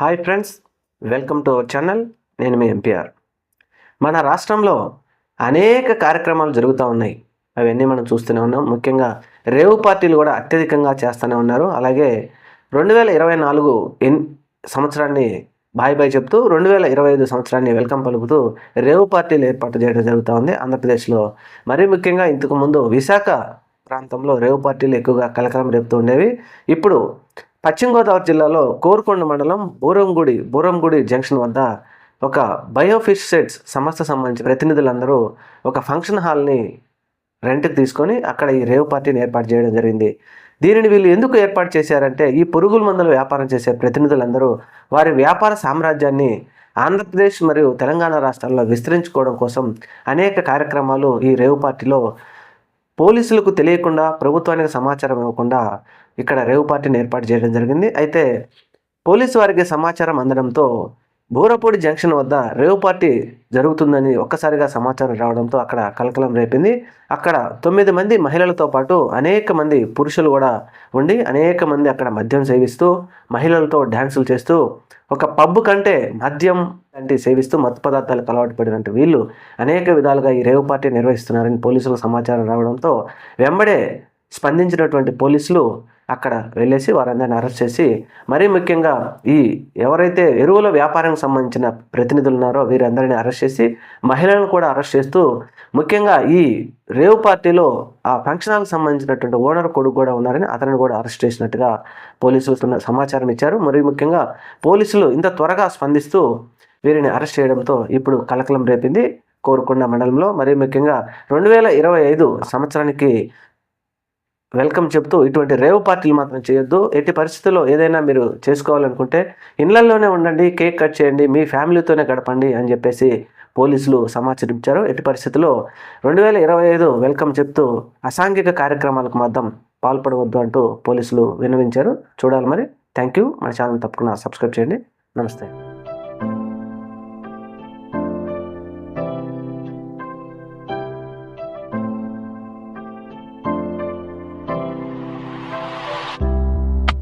Hi friends welcome to our channel. నేను మీ MPR మన రాష్ట్రంలో అనేక కార్యక్రమాలు జరుగుతూ ఉన్నాయి. అవన్నీ మనం చూస్తూనే ఉన్నాం. ముఖ్యంగా రేవు పార్టీలు కూడా అత్యధికంగా చేస్తూనే ఉన్నారు. అలాగే రెండు వేల ఇరవై నాలుగు ఎన్ సంవత్సరాన్ని బాయ్ బాయ్ చెప్తూ రెండు వేల ఇరవై ఐదు సంవత్సరాన్ని వెల్కమ్ పలుకుతూ రేవు పార్టీలు ఏర్పాటు చేయడం జరుగుతూ ఉంది. ఆంధ్రప్రదేశ్లో మరీ ముఖ్యంగా ఇంతకు ముందు విశాఖ ప్రాంతంలో రేవు పార్టీలు ఎక్కువగా కలకలం రేపుతూ ఉండేవి. ఇప్పుడు పశ్చిమ గోదావరి జిల్లాలో కోరుకొండ మండలం బూరంగుడి బూరంగుడి జంక్షన్ వద్ద ఒక బయోఫిష్ సెట్స్ సంస్థ సంబంధించిన ప్రతినిధులందరూ ఒక ఫంక్షన్ హాల్ని రెంట్కి తీసుకొని అక్కడ ఈ రేవ్ పార్టీని ఏర్పాటు చేయడం జరిగింది. దీనిని వీళ్ళు ఎందుకు ఏర్పాటు చేశారంటే ఈ పురుగుల మందుల వ్యాపారం చేసే ప్రతినిధులందరూ వారి వ్యాపార సామ్రాజ్యాన్ని ఆంధ్రప్రదేశ్ మరియు తెలంగాణ రాష్ట్రాల్లో విస్తరించుకోవడం కోసం అనేక కార్యక్రమాలు ఈ రేవ్ పార్టీలో పోలీసులకు తెలియకుండా ప్రభుత్వానికి సమాచారం ఇవ్వకుండా ఇక్కడ రేవు పార్టీని ఏర్పాటు చేయడం జరిగింది. అయితే పోలీసు వారికి సమాచారం అందడంతో బూరపూడి జంక్షన్ వద్ద రేవ్ పార్టీ జరుగుతుందని ఒక్కసారిగా సమాచారం రావడంతో అక్కడ కలకలం రేపింది. అక్కడ తొమ్మిది మంది మహిళలతో పాటు అనేక మంది పురుషులు కూడా ఉండి అనేక మంది అక్కడ మద్యం సేవిస్తూ మహిళలతో డ్యాన్సులు చేస్తూ ఒక పబ్ కంటే మద్యం లాంటి సేవిస్తూ మత్తు పదార్థాలకు అలవాటు పడినట్టు వీళ్ళు అనేక విధాలుగా ఈ రేవ్ పార్టీ నిర్వహిస్తున్నారని పోలీసులకు సమాచారం రావడంతో వెంబడే స్పందించినటువంటి పోలీసులు అక్కడ వెళ్ళేసి వారందరిని అరెస్ట్ చేసి మరీ ముఖ్యంగా ఈ ఎవరైతే ఎరువుల వ్యాపారానికి సంబంధించిన ప్రతినిధులు ఉన్నారో వీరందరిని అరెస్ట్ చేసి మహిళలను కూడా అరెస్ట్ చేస్తూ ముఖ్యంగా ఈ రేవ్ పార్టీలో ఆ ఫంక్షన్ హాల్కి సంబంధించినటువంటి ఓనర్ కొడుకు కూడా ఉన్నారని అతను కూడా అరెస్ట్ చేసినట్టుగా పోలీసులు సమాచారం ఇచ్చారు. మరీ ముఖ్యంగా పోలీసులు ఇంత త్వరగా స్పందిస్తూ వీరిని అరెస్ట్ చేయడంతో ఇప్పుడు కలకలం రేపింది కోరుకొండ మండలంలో. మరీ ముఖ్యంగా రెండు వేల ఇరవై ఐదు సంవత్సరానికి వెల్కమ్ చెప్తూ ఇటువంటి రేవ్ పార్టీలు మాత్రం చేయొద్దు. ఎట్టి పరిస్థితుల్లో ఏదైనా మీరు చేసుకోవాలనుకుంటే ఇళ్ళలోనే ఉండండి కేక్ కట్ చేయండి మీ ఫ్యామిలీతోనే గడపండి అని చెప్పేసి పోలీసులు సమాచారం ఇచ్చారు ఎట్టి పరిస్థితుల్లో రెండు వేల ఇరవై ఐదు వెల్కమ్ చెప్తూ అసాంఘిక కార్యక్రమాలకు మాత్రం పాల్పడవద్దు అంటూ పోలీసులు విన్నవించారు. చూడాలి మరి. Thank you. మన ఛానల్ తప్పకుండా సబ్స్క్రైబ్ చేయండి. నమస్తే.